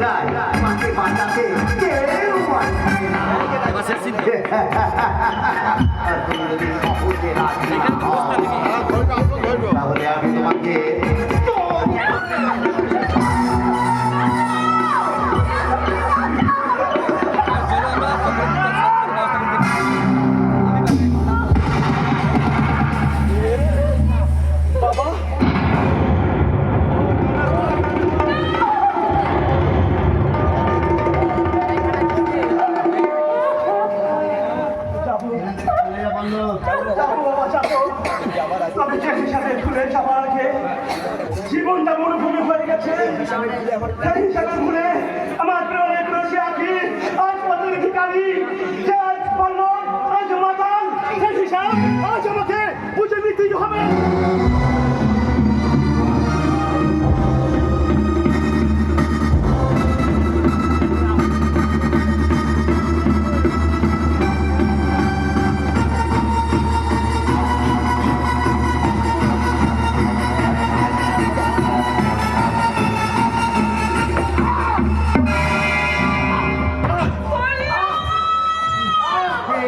যায় মাকে বাঁচাতে কেউ বাঁচবে না জীবনটা মরুভূমি হয়ে গেছে। সেই হিসাবে ভুলে আমার প্রেরণে রয়েছে আখি আজ পথের ভিকারি আজ বলল আজ মাতাল, সেই হিসাব আজ আমাকে বুঝে নিতেই হবে।